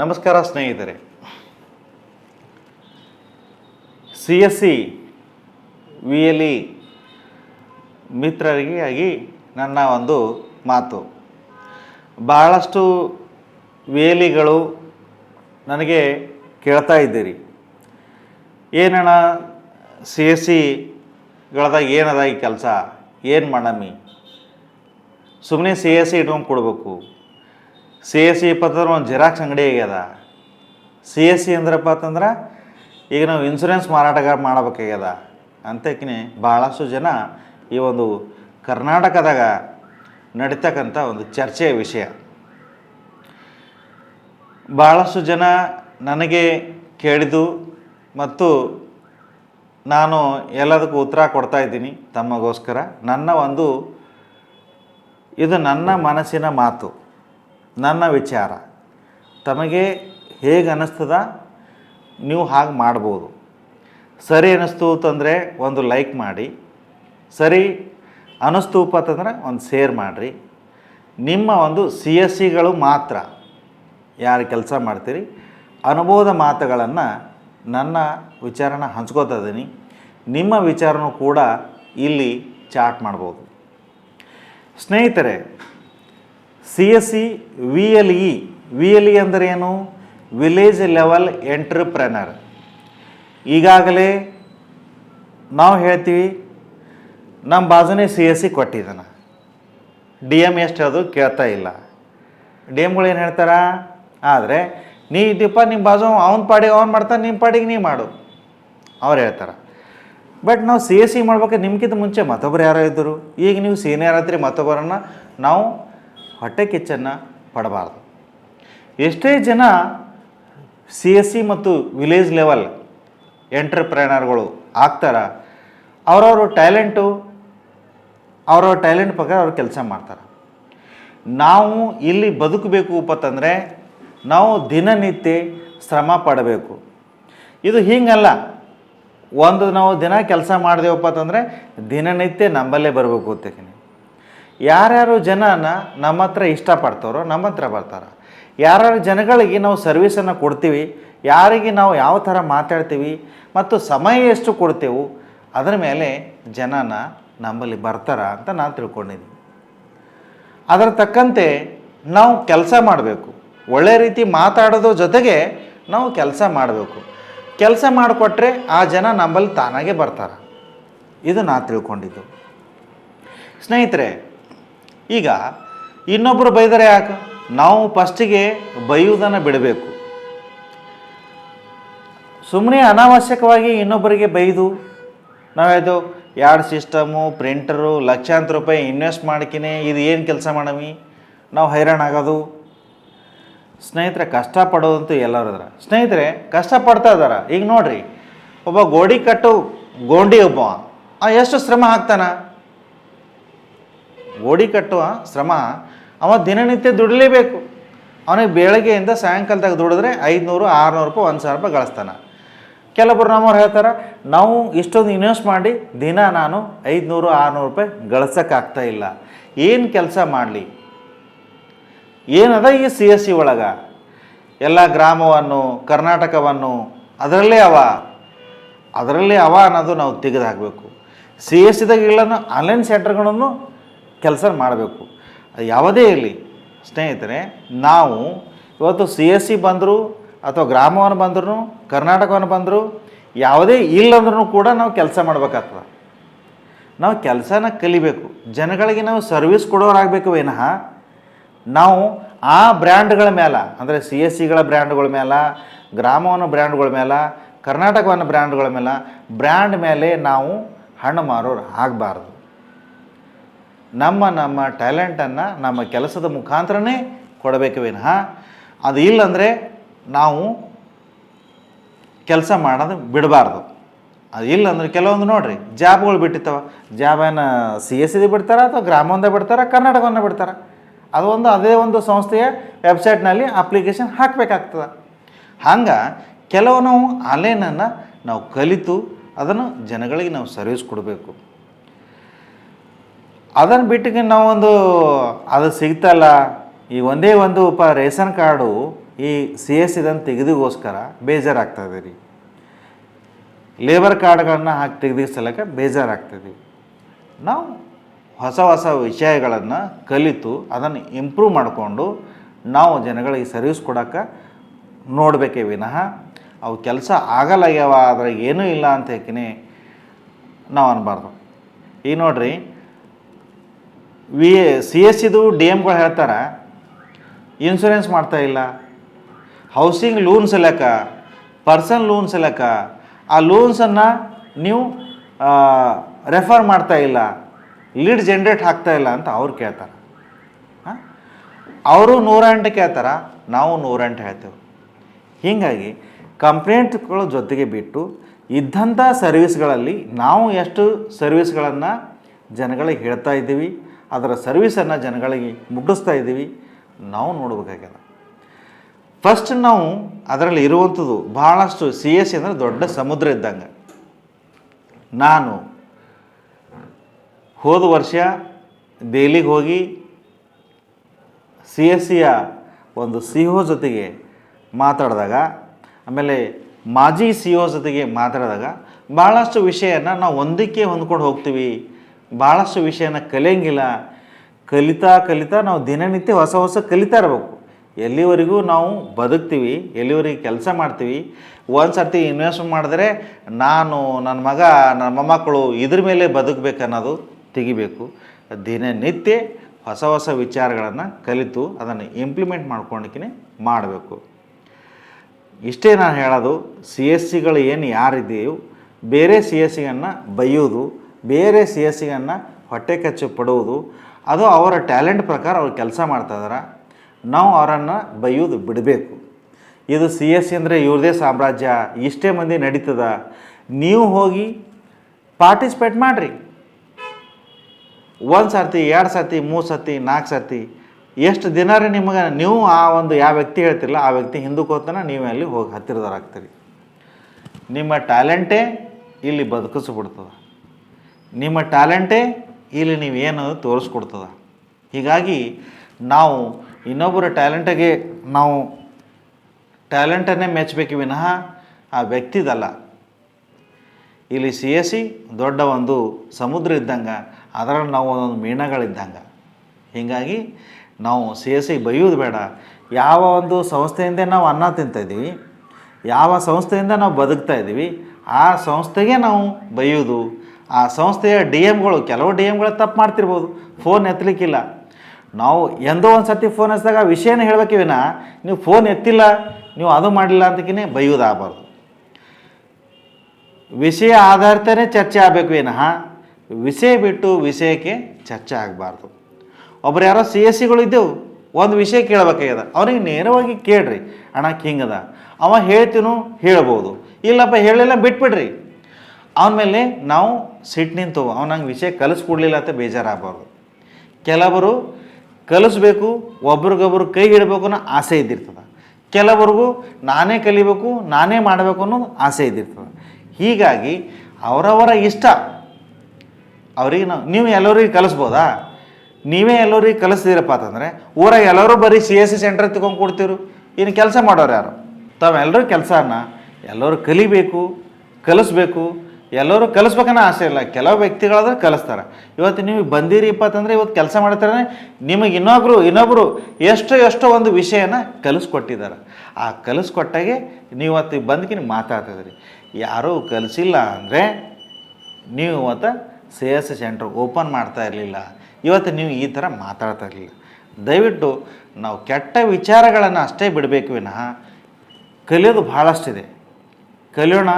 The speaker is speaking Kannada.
ನಮಸ್ಕಾರ ಸ್ನೇಹಿತರೆ. C S C V L E ಮಿತ್ರರಿಗೆ ಆಗಿ ನನ್ನ ಒಂದು ಮಾತು. ಬಹಳಷ್ಟು ವೇಲಿಗಳು ನನಗೆ ಕೇಳ್ತಾ ಇದ್ದೀರಿ. ಏನಣ್ಣ ಸಿ ಎಸ್ ಸಿಗಳದಾಗ ಏನದ ಈ ಕೆಲಸ? ಏನು ಮಾಡಮ್ಮಿ ಸುಮ್ಮನೆ ಸಿ ಎಸ್ ಸಿ ಇಟ್ಕೊಂಡು ಕೊಡ್ಬೇಕು. ಸಿ ಎಸ್ ಸಿ ಇಪ್ಪತ್ತಂದ್ರೆ ಒಂದು ಜೆರಾಕ್ಸ್ ಅಂಗಡಿ ಆಗ್ಯದ ಸಿ ಎಸ್ ಸಿ ಅಂದ್ರಪ್ಪ ಅಂತಂದ್ರೆ ಈಗ ನಾವು ಇನ್ಸೂರೆನ್ಸ್ ಮಾರಾಟಗಾರ ಮಾಡಬೇಕಾಗ್ಯದ ಅಂತಕಿನಿ ಭಾಳಷ್ಟು ಜನ ಈ ಒಂದು ಕರ್ನಾಟಕದಾಗ ನಡೀತಕ್ಕಂಥ ಒಂದು ಚರ್ಚೆಯ ವಿಷಯ. ಭಾಳಷ್ಟು ಜನ ನನಗೆ ಕೇಳಿದು ಮತ್ತು ನಾನು ಎಲ್ಲದಕ್ಕೂ ಉತ್ತರ ಕೊಡ್ತಾ ಇದ್ದೀನಿ ತಮ್ಮಗೋಸ್ಕರ ನನ್ನ ಒಂದು, ಇದು ನನ್ನ ಮನಸ್ಸಿನ ಮಾತು. ನನ್ನ ವಿಚಾರ. ತಮಗೆ ಹೇಗೆ ಅನ್ನಿಸ್ತದ? ನೀವು ಹಾಗೆ ಮಾಡ್ಬೋದು. ಸರಿ ಅನ್ನಿಸ್ತು ಅಂತಂದರೆ ಒಂದು ಲೈಕ್ ಮಾಡಿ. ಸರಿ ಅನ್ನಿಸ್ತು ಅಂತಂದರೆ ಒಂದು ಶೇರ್ ಮಾಡಿರಿ. ನಿಮ್ಮ ಒಂದು ಸಿ ಎಸ್ ಸಿಗಳು ಮಾತ್ರ ಯಾರು ಕೆಲಸ ಮಾಡ್ತೀರಿ? ಅನುಭವದ ಮಾತುಗಳನ್ನು ನನ್ನ ವಿಚಾರನ ಹಂಚ್ಕೋತಾ ಇದ್ದೀನಿ. ನಿಮ್ಮ ವಿಚಾರನೂ ಕೂಡ ಇಲ್ಲಿ ಚಾಟ್ ಮಾಡ್ಬೋದು. ಸ್ನೇಹಿತರೆ C S C V L E V L E ಅಂದರೆ ಏನು? ವಿಲೇಜ್ ಲೆವೆಲ್ ಎಂಟ್ರಪ್ರನರ್ ಈಗಾಗಲೇ ನಾವು ಹೇಳ್ತೀವಿ, ನಮ್ಮ ಬಾಜುನೇ ಸಿ ಎಸ್ ಸಿ ಕೊಟ್ಟಿದ್ದಾನೆ. ಡಿ ಎಂ ಎಷ್ಟು ಅದು ಕೇಳ್ತಾ ಇಲ್ಲ. ಡಿ ಎಮ್ಗಳು ಏನು ಹೇಳ್ತಾರ? ಆದರೆ, ನೀ ಇದ್ದೀಪ್ಪ ನಿಮ್ಮ ಬಾಜು ಅವನ ಪಾಡಿಗೆ ಅವ್ನು ಮಾಡ್ತಾನೆ ನಿಮ್ಮ ಪಾಡಿಗೆ ನೀ ಮಾಡು. ಅವ್ರು ಹೇಳ್ತಾರೆ. ಬಟ್ ನಾವು ಸಿ ಎಸ್ ಸಿ ಮಾಡ್ಬೇಕಾದ್ರೆ ನಿಮ್ಗಿಂತ ಮುಂಚೆ ಮತ್ತೊಬ್ಬರು ಯಾರೋ ಇದ್ದರು. ಈಗ ನೀವು ಸೀನಿಯರ್ ಹತ್ರಿ ಮತ್ತೊಬ್ಬರನ್ನು ನಾವು ಹೊಟ್ಟೆ ಕಿಚ್ಚನ್ನು ಪಡಬಾರ್ದು. ಎಷ್ಟೇ ಜನ ಸಿ ಎಸ್ ಸಿ ಮತ್ತು ವಿಲೇಜ್ ಲೆವೆಲ್ ಎಂಟ್ರಪ್ರೆನರ್ಗಳು ಆಗ್ತಾರ, ಅವರವ್ರ ಟ್ಯಾಲೆಂಟು, ಅವ್ರವ್ರ ಟ್ಯಾಲೆಂಟ್ ಪ್ರಕಾರ ಅವ್ರು ಕೆಲಸ ಮಾಡ್ತಾರೆ. ನಾವು ಇಲ್ಲಿ ಬದುಕಬೇಕು ಅಂತಂದರೆ ನಾವು ದಿನನಿತ್ಯ ಶ್ರಮ ಪಡಬೇಕು. ಇದು ಹೀಗಲ್ಲ. ಒಂದು ನಾವು ದಿನ ಕೆಲಸ ಮಾಡಿದೆವಪ್ಪ ಅಂತಂದರೆ ದಿನನಿತ್ಯ ನಂಬಲ್ಲೇ ಬರಬೇಕು ಅಂತೇನೆ ಯಾರ್ಯಾರು ಜನನ ನಮ್ಮ ಹತ್ರ ಇಷ್ಟಪಡ್ತಾರೋ ನಮ್ಮ ಹತ್ರ ಬರ್ತಾರೆ. ಯಾರ್ಯಾರು ಜನಗಳಿಗೆ ನಾವು ಸರ್ವಿಸನ್ನು ಕೊಡ್ತೀವಿ, ಯಾರಿಗೆ ನಾವು ಯಾವ ಥರ ಮಾತಾಡ್ತೀವಿ ಮತ್ತು ಸಮಯ ಎಷ್ಟು ಕೊಡ್ತೇವೆ, ಅದರ ಮೇಲೆ ಜನನ ನಮ್ಮಲ್ಲಿ ಬರ್ತಾರ ಅಂತ ನಾನು ತಿಳ್ಕೊಂಡಿದ್ದೀನಿ. ಅದರ ತಕ್ಕಂತೆ ನಾವು ಕೆಲಸ ಮಾಡಬೇಕು. ಒಳ್ಳೆ ರೀತಿ ಮಾತಾಡೋದ್ರ ಜೊತೆಗೆ ನಾವು ಕೆಲಸ ಮಾಡಬೇಕು. ಕೆಲಸ ಮಾಡಿಕೊಟ್ರೆ ಆ ಜನ ನಮ್ಮಲ್ಲಿ ತಾನಾಗೆ ಬರ್ತಾರೆ. ಇದು ನಾ ತಿಳ್ಕೊಂಡಿದ್ದು. ಸ್ನೇಹಿತರೆ ಈಗ ಇನ್ನೊಬ್ಬರು ಬೈದರೆ ಯಾಕೆ? ನಾವು ಫಸ್ಟಿಗೆ ಬೈಯುವುದನ್ನು ಬಿಡಬೇಕು. ಸುಮ್ಮನೆ ಅನಾವಶ್ಯಕವಾಗಿ ಇನ್ನೊಬ್ಬರಿಗೆ ಬೈದು ನಾವೇದು ಎರಡು ಸಿಸ್ಟಮು, ಪ್ರಿಂಟರು, ಲಕ್ಷಾಂತರ ರೂಪಾಯಿ ಇನ್ವೆಸ್ಟ್ ಮಾಡ್ಕಿನೇ ಇದು ಏನು ಕೆಲಸ ಮಾಡಮಿ? ನಾವು ಹೈರಾಣ ಆಗೋದು. ಸ್ನೇಹಿತರೆ, ಕಷ್ಟಪಡೋದಂತೂ ಎಲ್ಲರೂ ಅದಾರ. ಸ್ನೇಹಿತರೆ, ಕಷ್ಟಪಡ್ತಾ ಇದಾರ ಈಗ ನೋಡ್ರಿ, ಒಬ್ಬ ಗೋಡಿ ಕಟ್ಟು ಗೋಂಡಿ ಒಬ್ಬ. ಎಷ್ಟು ಶ್ರಮ ಹಾಕ್ತಾನ? ಗೋಡಿ ಕಟ್ಟುವ ಶ್ರಮ ಅವ ದಿನನಿತ್ಯ ದುಡಿಲೇಬೇಕು. ಅವನಿಗೆ ಬೆಳಗ್ಗೆಯಿಂದ ಸಾಯಂಕಾಲದಾಗ ದುಡಿದ್ರೆ ಐದುನೂರು, ಆರುನೂರು ರೂಪಾಯಿ, ಒಂದು ಸಾವಿರ ರೂಪಾಯಿ ಗಳಿಸ್ತಾನೆ. ಕೆಲವೊಬ್ಬರು ನಮ್ಮವ್ರು ಹೇಳ್ತಾರೆ, ನಾವು ಇಷ್ಟೊಂದು ಇನ್ವೆಸ್ಟ್ ಮಾಡಿ ದಿನ ನಾನು ಐದುನೂರು, ಆರುನೂರು ರೂಪಾಯಿ ಗಳಿಸೋಕ್ಕಾಗ್ತಾ ಇಲ್ಲ. ಏನು ಕೆಲಸ ಮಾಡಲಿ? ಏನದ ಈ ಸಿ ಎಸ್ ಸಿ ಒಳಗೆ? ಎಲ್ಲ ಗ್ರಾಮವನ್ನು, ಕರ್ನಾಟಕವನ್ನು ಅದರಲ್ಲೇ ಅವ. ಅದರಲ್ಲೇ ಅವ ಅನ್ನೋದು ನಾವು ತೆಗೆದು ಹಾಕಬೇಕು ಸಿ ಎಸ್ ಸಿದಾಗ ಇಲ್ಲ ಆನ್ಲೈನ್ ಸೆಂಟರ್ಗಳನ್ನು ಕೆಲಸ ಮಾಡಬೇಕು. ಅದು ಯಾವುದೇ ಇರಲಿ. ಸ್ನೇಹಿತರೆ, ನಾವು ಇವತ್ತು ಸಿ ಎಸ್ ಸಿ ಬಂದರು ಅಥವಾ ಗ್ರಾಮವನ್ನು ಬಂದರೂ, ಕರ್ನಾಟಕವನ್ನು ಬಂದರು, ಯಾವುದೇ ಇಲ್ಲಂದ್ರೂ ಕೂಡ ನಾವು ಕೆಲಸ ಮಾಡಬೇಕಾಗ್ತದೆ. ನಾವು ಕೆಲಸನ ಕಲಿಬೇಕು. ಜನಗಳಿಗೆ ನಾವು ಸರ್ವಿಸ್ ಕೊಡೋರಾಗಬೇಕು ವಿನಃ ನಾವು ಆ ಬ್ರ್ಯಾಂಡ್ಗಳ ಮೇಲೆ ಅಂದರೆ ಸಿ ಎಸ್ ಸಿಗಳ ಬ್ರ್ಯಾಂಡ್ಗಳ ಮೇಲೆ ಗ್ರಾಮವನ್ನು ಬ್ರ್ಯಾಂಡ್ಗಳ ಮೇಲೆ ಕರ್ನಾಟಕವನ್ನ ಬ್ರ್ಯಾಂಡ್ಗಳ ಮೇಲೆ ಬ್ರ್ಯಾಂಡ್ ಮೇಲೆ ನಾವು ಹಣ್ಣು ಮಾರೋರು ಆಗಬಾರ್ದು. ನಮ್ಮ ನಮ್ಮ ಟ್ಯಾಲೆಂಟನ್ನು ನಮ್ಮ ಕೆಲಸದ ಮುಖಾಂತರನೇ ಕೊಡಬೇಕು ವಿನಃ. ಅದು ಇಲ್ಲಂದರೆ ನಾವು ಕೆಲಸ ಮಾಡೋದು ಬಿಡಬಾರ್ದು. ಅದು ಇಲ್ಲ ಅಂದ್ರೆ ಕೆಲವೊಂದು ನೋಡಿರಿ, ಜಾಬ್ಗಳು ಬಿಟ್ಟಿತ್ತವ ಜಾಬ್ ಏನು ಸಿ ಎಸ್ ಸಿ ಬಿಡ್ತಾರ ಅಥವಾ ಗ್ರಾಮವೊಂದೇ ಬಿಡ್ತಾರ ಕರ್ನಾಟಕವನ್ನೇ ಬಿಡ್ತಾರ? ಅದು ಒಂದು ಅದೇ ಒಂದು ಸಂಸ್ಥೆಯ ವೆಬ್ಸೈಟ್ನಲ್ಲಿ ಅಪ್ಲಿಕೇಶನ್ ಹಾಕಬೇಕಾಗ್ತದೆ. ಹಂಗೆ ಕೆಲವು ನಾವು ಆನ್ಲೈನನ್ನು ನಾವು ಕಲಿತು ಅದನ್ನು ಜನಗಳಿಗೆ ನಾವು ಸರ್ವಿಸ್ ಕೊಡಬೇಕು. ಅದನ್ನು ಬಿಟ್ಟಿಗೆ ನಾವೊಂದು ಅದು ಸಿಗ್ತಲ್ಲ. ಈ ಒಂದೇ ಒಂದು ಉಪ ರೇಷನ್ ಕಾರ್ಡು ಈ ಸಿ ಎಸ್ ಇದನ್ನು ತೆಗೆದಿಗೋಸ್ಕರ ಬೇಜಾರಾಗ್ತದೆ ರೀ ಲೇಬರ್ ಕಾರ್ಡ್ಗಳನ್ನ ಹಾಕಿ ತೆಗೆದ ಸಲಕ ಬೇಜಾರಾಗ್ತದೆ ನಾವು ಹೊಸ ಹೊಸ ವಿಷಯಗಳನ್ನು ಕಲಿತು ಅದನ್ನು ಇಂಪ್ರೂವ್ ಮಾಡಿಕೊಂಡು ನಾವು ಜನಗಳಿಗೆ ಸರ್ವಿಸ್ ಕೊಡೋಕ್ಕೆ ನೋಡಬೇಕೇ ವಿನಃ ಅವು ಕೆಲಸ ಆಗಲ್ಲಾಗ್ಯಾವ ಆದರೆ ಏನೂ ಇಲ್ಲ ಅಂತ ಹೇಕಿನೇ ನಾವು ಅನ್ಬಾರ್ದು. ಈಗ ನೋಡ್ರಿ ವಿ, ಸಿ ಎಸ್ ಇದು ಡಿ ಎಮ್ಗಳು ಹೇಳ್ತಾರೆ ಮಾಡ್ತಾ ಇಲ್ಲ. ಹೌಸಿಂಗ್ ಲೋನ್ ಸಲಕ ಪರ್ಸನ್ ಲೋನ್ ಸಲಕ, ಆ ಲೋನ್ಸನ್ನು ನೀವು ರೆಫರ್ ಮಾಡ್ತಾ ಇಲ್ಲ. ಲೀಡ್ ಜನ್ರೇಟ್ ಹಾಕ್ತಾ ಇಲ್ಲ ಅಂತ ಅವ್ರು ಕೇಳ್ತಾರೆ. ಅವರು ನೂರ ಎಂಟು ಕೇಳ್ತಾರ, ನಾವು ನೂರ ಎಂಟು ಹೇಳ್ತೇವೆ. ಹೀಗಾಗಿ ಕಂಪ್ಲೇಂಟ್ಗಳ ಜೊತೆಗೆ ಬಿಟ್ಟು ಇದ್ದಂಥ ಸರ್ವಿಸ್ಗಳಲ್ಲಿ ನಾವು ಎಷ್ಟು ಸರ್ವಿಸ್ಗಳನ್ನು ಜನಗಳಿಗೆ ಹೇಳ್ತಾ ಇದ್ದೀವಿ ಅದರ ಸರ್ವಿಸನ್ನು ಜನಗಳಿಗೆ ಮುಟ್ಟಿಸ್ತಾ ಇದ್ದೀವಿ. ನಾವು ನೋಡಬೇಕಾಗ್ಯದ. ಫಸ್ಟ್ ನಾವು ಅದರಲ್ಲಿ ಇರುವಂಥದ್ದು ಭಾಳಷ್ಟು ಸಿ ಎಸ್ ಸಿ ಅಂದರೆ ದೊಡ್ಡ ಸಮುದ್ರ ಇದ್ದಂಗೆ. ನಾನು ಹೋದ ವರ್ಷ ದೆಹಲಿಗೆ ಹೋಗಿ ಸಿ ಎಸ್ ಸಿಯ ಒಂದು ಸಿ ಒ ಜೊತೆಗೆ ಮಾತಾಡಿದಾಗ, ಆಮೇಲೆ ಮಾಜಿ ಸಿ ಒ ಜೊತೆಗೆ ಮಾತಾಡಿದಾಗ ಭಾಳಷ್ಟು ವಿಷಯನ ನಾವು ಒಂದಕ್ಕೆ ಹೊಂದ್ಕೊಂಡು ಹೋಗ್ತೀವಿ. ಭಾಳಷ್ಟು ವಿಷಯನ ಕಲಿಯಂಗಿಲ್ಲ. ಕಲಿತಾ ಕಲಿತಾ ನಾವು ದಿನನಿತ್ಯ ಹೊಸ ಹೊಸ ಕಲಿತಾ ಇರಬೇಕು. ಎಲ್ಲಿವರೆಗೂ ನಾವು ಬದುಕ್ತೀವಿ, ಎಲ್ಲಿವರೆಗೆ ಕೆಲಸ ಮಾಡ್ತೀವಿ ಒಂದು ಸರ್ತಿ ಇನ್ವೆಸ್ಟ್ ಮಾಡಿದ್ರೆ ನಾನು, ನನ್ನ ಮಗ, ನನ್ನ ಮೊಮ್ಮಕ್ಕಳು ಇದ್ರ ಮೇಲೆ ಬದುಕಬೇಕನ್ನೋದು ತೆಗಿಬೇಕು. ದಿನನಿತ್ಯ ಹೊಸ ಹೊಸ ವಿಚಾರಗಳನ್ನು ಕಲಿತು ಅದನ್ನು ಇಂಪ್ಲಿಮೆಂಟ್ ಮಾಡ್ಕೊಂಡಕ್ಕೆ ಮಾಡಬೇಕು. ಇಷ್ಟೇ ನಾನು ಹೇಳೋದು, ಸಿ ಎಸ್ ಸಿಗಳು ಏನು ಯಾರಿದೆಯೋ, ಬೇರೆ ಸಿ ಎಸ್ ಸಿಯನ್ನು ಬೈಯೋದು ಬೇರೆ ಸಿ ಎಸ್ ಸಿಗನ್ನು ಹೊಟ್ಟೆ ಕಚ್ಚು ಪಡುವುದು, ಅದು ಅವರ ಟ್ಯಾಲೆಂಟ್ ಪ್ರಕಾರ ಅವ್ರು ಕೆಲಸ ಮಾಡ್ತಾಯಿದಾರೆ ನಾವು ಅವರನ್ನು ಬೈಯೋದು ಬಿಡಬೇಕು. ಇದು ಸಿ ಎಸ್ ಸಿ ಅಂದರೆ ಇವ್ರದೇ ಸಾಮ್ರಾಜ್ಯ, ಇಷ್ಟೇ ಮಂದಿ ನಡೀತದ. ನೀವು ಹೋಗಿ ಪಾರ್ಟಿಸಿಪೇಟ್ ಮಾಡಿರಿ. ಒಂದು ಸರ್ತಿ, ಎರಡು ಸರ್ತಿ, ಮೂರು ಸರ್ತಿ, ನಾಲ್ಕು ಸರ್ತಿ, ಎಷ್ಟು ದಿನ ರೀ ನಿಮಗೆ? ನೀವು ಆ ಒಂದು ಯಾವ ವ್ಯಕ್ತಿ ಹೇಳ್ತಿರಲ್ಲ, ಆ ವ್ಯಕ್ತಿ ಹಿಂದಕ್ಕೆ ಹೋಗ್ತಾನೆ ನೀವು ಅಲ್ಲಿ ಹೋಗಿ ಹತ್ತಿರದಾರಾಗ್ತೀರಿ ನಿಮ್ಮ ಟ್ಯಾಲೆಂಟೇ ಇಲ್ಲಿ ಬದುಕಿಸ್ಬಿಡ್ತದ. ನಿಮ್ಮ ಟ್ಯಾಲೆಂಟೇ ಇಲ್ಲಿ ನೀವು ನೀವೇನು ತೋರಿಸ್ಕೊಡ್ತದ. ಹೀಗಾಗಿ ನಾವು ಇನ್ನೊಬ್ಬರ ಟ್ಯಾಲೆಂಟಿಗೆ ನಾವು ಟ್ಯಾಲೆಂಟನ್ನೇ ಮೆಚ್ಚಬೇಕು ವಿನಃ ಆ ವ್ಯಕ್ತಿದಲ್ಲ. ಇಲ್ಲಿ ಸಿ ಎಸ್ ಸಿ ದೊಡ್ಡ ಒಂದು ಸಮುದ್ರ ಇದ್ದಂಗೆ, ಅದರಲ್ಲಿ ನಾವು ಒಂದೊಂದು ಮೀನಗಳಿದ್ದಂಗೆ. ಹೀಗಾಗಿ ನಾವು ಸಿ ಎಸ್ ಸಿ ಬೈಯೋದು ಬೇಡ. ಯಾವ ಒಂದು ಸಂಸ್ಥೆಯಿಂದ ನಾವು ಅನ್ನ ತಿಂತಾಯಿದ್ದೀವಿ, ಯಾವ ಸಂಸ್ಥೆಯಿಂದ ನಾವು ಬದುಕ್ತಾ ಇದ್ದೀವಿ ಆ ಸಂಸ್ಥೆಗೆ ನಾವು ಬೈಯೋದು ಆ ಸಂಸ್ಥೆಯ ಡಿ ಎಮ್ಗಳು ಕೆಲವು ಡಿ ಎಮ್ಗಳು ತಪ್ಪು ಮಾಡ್ತಿರ್ಬೋದು. ಫೋನ್ ಎತ್ತಲಿಕ್ಕಿಲ್ಲ. ನಾವು ಎಂದೋ ಒಂದು ಸರ್ತಿ ಫೋನ್ ಹಚ್ಚಿದಾಗ ವಿಷಯನ ಹೇಳ್ಬೇಕೆ ವಿನ, ನೀವು ಫೋನ್ ಎತ್ತಿಲ್ಲ, ನೀವು ಅದು ಮಾಡಿಲ್ಲ ಅಂತಕಿನೇ ಬೈಯೋದಾಗಬಾರ್ದು. ವಿಷಯ ಆಧಾರಿತನೇ ಚರ್ಚೆ ಆಗಬೇಕು ವಿನಃ ವಿಷಯ ಬಿಟ್ಟು ವಿಷಯಕ್ಕೆ ಚರ್ಚೆ ಆಗಬಾರ್ದು. ಒಬ್ರು ಯಾರೋ ಸಿ ಎಸ್ ಸಿಗಳು ಇದ್ದೇವು, ಒಂದು ವಿಷಯ ಕೇಳಬೇಕಾಗ್ಯದ. ಅವನಿಗೆ ನೇರವಾಗಿ ಕೇಳ್ರಿ, ಅಣ್ಣ ಹಿಂಗದ ಅವ ಹೇಳ್ತೀನೂ ಹೇಳ್ಬೋದು. ಇಲ್ಲಪ್ಪ ಹೇಳಿಲ್ಲ ಬಿಟ್ಬಿಡ್ರಿ. ಅವನ ಮೇಲೆ ನಾವು ಸಿಟ್ಟು ನಿಂತು ಅವ್ನಂಗೆ ವಿಷಯ ಕಲಿಸ್ಕೊಡ್ಲಿಲ್ಲ ಅಂತ ಬೇಜಾರಾಗಬಾರ್ದು. ಕೆಲವರು ಕಲಿಸ್ಬೇಕು, ಒಬ್ರಿಗೊಬ್ರು ಕೈ ಹಿಡಬೇಕು ಅನ್ನೋ ಆಸೆ ಇದ್ದಿರ್ತದೆ. ಕೆಲವರಿಗೂ ನಾನೇ ಕಲಿಬೇಕು, ನಾನೇ ಮಾಡಬೇಕು ಅನ್ನೋದು ಆಸೆ ಇದ್ದಿರ್ತದೆ. ಹೀಗಾಗಿ ಅವರವರ ಇಷ್ಟ, ಅವ್ರಿಗೆ ನಾವು, ನೀವು ಎಲ್ಲರಿಗೆ ಕಲಿಸ್ಬೋದಾ? ನೀವೇ ಎಲ್ಲರಿಗೆ ಕಲಿಸ್ತೀರಪ್ಪ ಅಂತಂದರೆ, ಊರಾಗ ಎಲ್ಲರೂ ಬರೀ ಸಿ ಎಸ್ ಸಿ ಸೆಂಟ್ರ್ ತಗೊಂಡು ಕೊಡ್ತೀರು. ಇನ್ನು ಕೆಲಸ ಮಾಡೋರು ಯಾರು? ತಾವೆಲ್ಲರೂ ಕೆಲಸನ ಎಲ್ಲರೂ ಕಲಿಬೇಕು, ಕಲಿಸ್ಬೇಕು. ಎಲ್ಲರೂ ಕಲಿಸ್ಬೇಕನ್ನೋ ಆಸೆ ಇಲ್ಲ. ಕೆಲವು ವ್ಯಕ್ತಿಗಳಾದ್ರೆ ಕಲಿಸ್ತಾರೆ. ಇವತ್ತು ನೀವು ಬಂದಿರಿ ಇಪ್ಪತ್ತಂದ್ರೆ ಇವತ್ತು ಕೆಲಸ ಮಾಡ್ತಾರೆ ನಿಮಗೆ ಇನ್ನೊಬ್ಬರು ಇನ್ನೊಬ್ಬರು ಎಷ್ಟು ಎಷ್ಟೋ ಒಂದು ವಿಷಯನ ಕಲಿಸ್ಕೊಟ್ಟಿದ್ದಾರೆ. ಆ ಕಲಿಸ್ಕೊಟ್ಟಾಗೆ ನೀವು ಇವತ್ತು ಬಂದ್ಕಿನ ಮಾತಾಡ್ತಿದ್ರಿ. ಯಾರೂ ಕಲಿಸಿಲ್ಲ ಅಂದರೆ ನೀವು ಇವತ್ತು ಸಿ ಎಸ್ ಸೆಂಟ್ರ್ ಓಪನ್ ಮಾಡ್ತಾ ಇರಲಿಲ್ಲ. ಇವತ್ತು ನೀವು ಈ ಥರ ಮಾತಾಡ್ತಾ ಇರಲಿಲ್ಲ. ದಯವಿಟ್ಟು ನಾವು ಕೆಟ್ಟ ವಿಚಾರಗಳನ್ನು ಅಷ್ಟೇ ಬಿಡಬೇಕು ವಿನಃ ಕಲಿಯೋದು ಭಾಳಷ್ಟಿದೆ ಕಲಿಯೋಣ